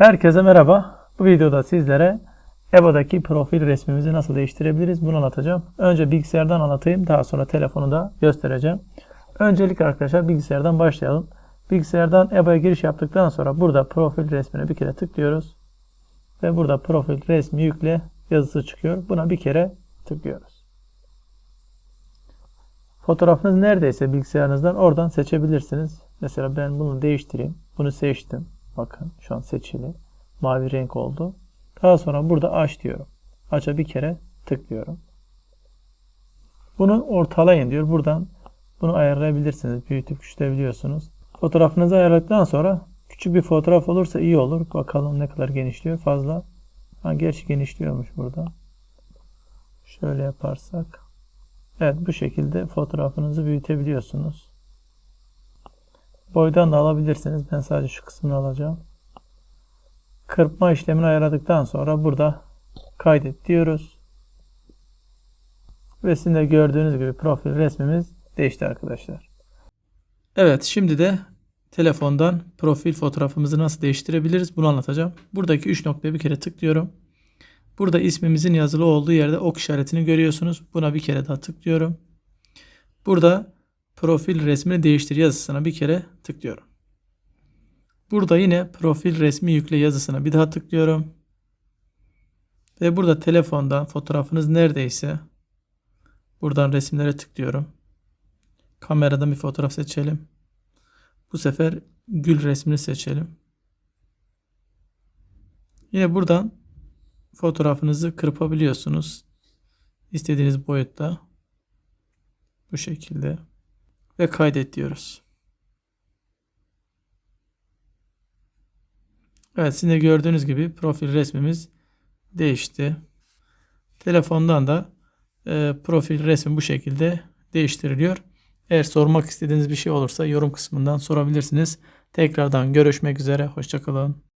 Herkese merhaba. Bu videoda sizlere EBA'daki profil resmimizi nasıl değiştirebiliriz bunu anlatacağım. Önce bilgisayardan anlatayım daha sonra telefonu da göstereceğim. Öncelik arkadaşlar bilgisayardan başlayalım. Bilgisayardan EBA'ya giriş yaptıktan sonra burada profil resmine bir kere tıklıyoruz. Ve burada profil resmi yükle yazısı çıkıyor. Buna bir kere tıklıyoruz. Fotoğrafınız neredeyse bilgisayarınızdan oradan seçebilirsiniz. Mesela ben bunu değiştireyim. Bunu seçtim. Bakın şu an seçili. Mavi renk oldu. Daha sonra burada aç diyorum. Aç'a bir kere tıklıyorum. Bunu ortalayın diyor. Buradan bunu ayarlayabilirsiniz. Büyütüp küçültebiliyorsunuz. Fotoğrafınızı ayarladıktan sonra küçük bir fotoğraf olursa iyi olur. Bakalım ne kadar genişliyor. Fazla. Ha, gerçi genişliyormuş burada. Şöyle yaparsak. Evet bu şekilde fotoğrafınızı büyütebiliyorsunuz. Boydan da alabilirsiniz. Ben sadece şu kısmını alacağım. Kırpma işlemini ayarladıktan sonra burada kaydet diyoruz. Ve sizin de gördüğünüz gibi profil resmimiz değişti arkadaşlar. Evet şimdi de telefondan profil fotoğrafımızı nasıl değiştirebiliriz bunu anlatacağım. Buradaki 3 noktaya bir kere tıklıyorum. Burada ismimizin yazılı olduğu yerde ok işaretini görüyorsunuz. Buna bir kere daha tıklıyorum. Burada profil resmini değiştir yazısına bir kere tıklıyorum. Burada yine profil resmi yükle yazısına bir daha tıklıyorum. Ve burada telefondan fotoğrafınız neredeyse buradan resimlere tıklıyorum. Kameradan bir fotoğraf seçelim. Bu sefer gül resmini seçelim. Yine buradan fotoğrafınızı kırpabiliyorsunuz. İstediğiniz boyutta. Bu şekilde. Ve kaydet diyoruz. Evet sizin de gördüğünüz gibi profil resmimiz değişti. Telefondan da e, profil resmi bu şekilde değiştiriliyor. Eğer sormak istediğiniz bir şey olursa yorum kısmından sorabilirsiniz. Tekrardan görüşmek üzere. Hoşçakalın.